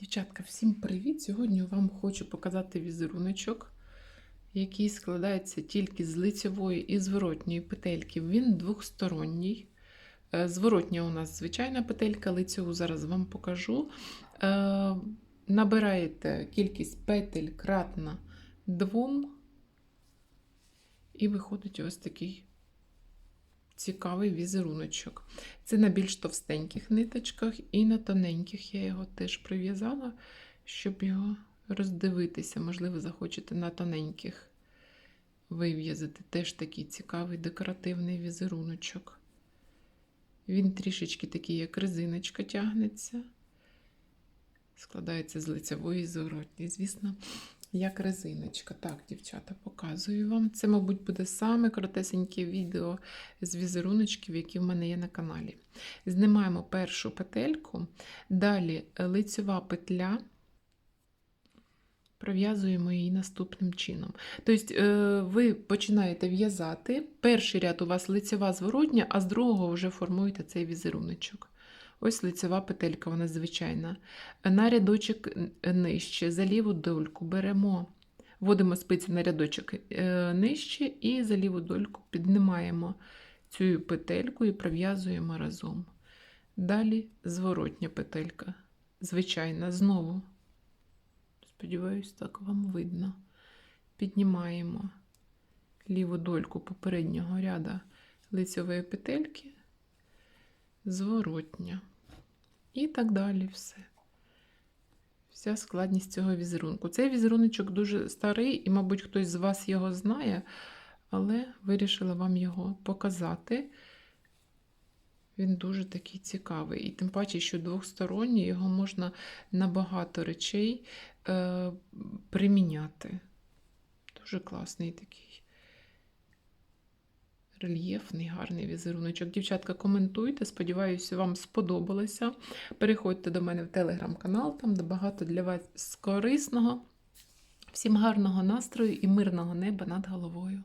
Дівчатка, всім привіт! Сьогодні вам хочу показати візеруночок, який складається тільки з лицевої і зворотньої петельки. Він двохсторонній. Е, Зворотня у нас звичайна петелька, лицеву зараз вам покажу. Е, Набираєте кількість петель кратна двом, і виходить ось такий цікавий візеруночок. Це на більш товстеньких ниточках і на тоненьких я його теж прив'язала, щоб його роздивитися. Можливо, захочете на тоненьких вив'язати. Теж такий цікавий декоративний візеруночок. Він трішечки такий, як резиночка тягнеться. Складається з лицевої і звісно, як резиночка. Так, дівчата, показую вам. Це, мабуть, буде саме коротесеньке відео з візеруночків, які в мене є на каналі. Знімаємо першу петельку, далі лицева петля. Пров'язуємо її наступним чином. Тобто, е, ви починаєте в'язати, перший ряд у вас лицева зворотня, а з другого вже формуєте цей візеруночок. Ось лицева петелька, вона звичайна. На рядочок нижче, за ліву дольку беремо, вводимо спиці на рядочок е, нижче і за ліву дольку піднімаємо цю петельку і пров'язуємо разом. Далі зворотня петелька. Звичайна, знову. Сподіваюсь, так вам видно. Піднімаємо ліву дольку попереднього ряда лицевої петельки, зворотня. І так далі все. Вся складність цього візерунку. Цей візеруночок дуже старий, і, мабуть, хтось з вас його знає, але вирішила вам його показати. Він дуже такий цікавий. І тим паче, що двохсторонній його можна на багато речей е, приміняти. Дуже класний такий рельєфний, гарний візеруночок. Дівчатка, коментуйте. Сподіваюся, вам сподобалося. Переходьте до мене в телеграм-канал, там багато для вас корисного. Всім гарного настрою і мирного неба над головою.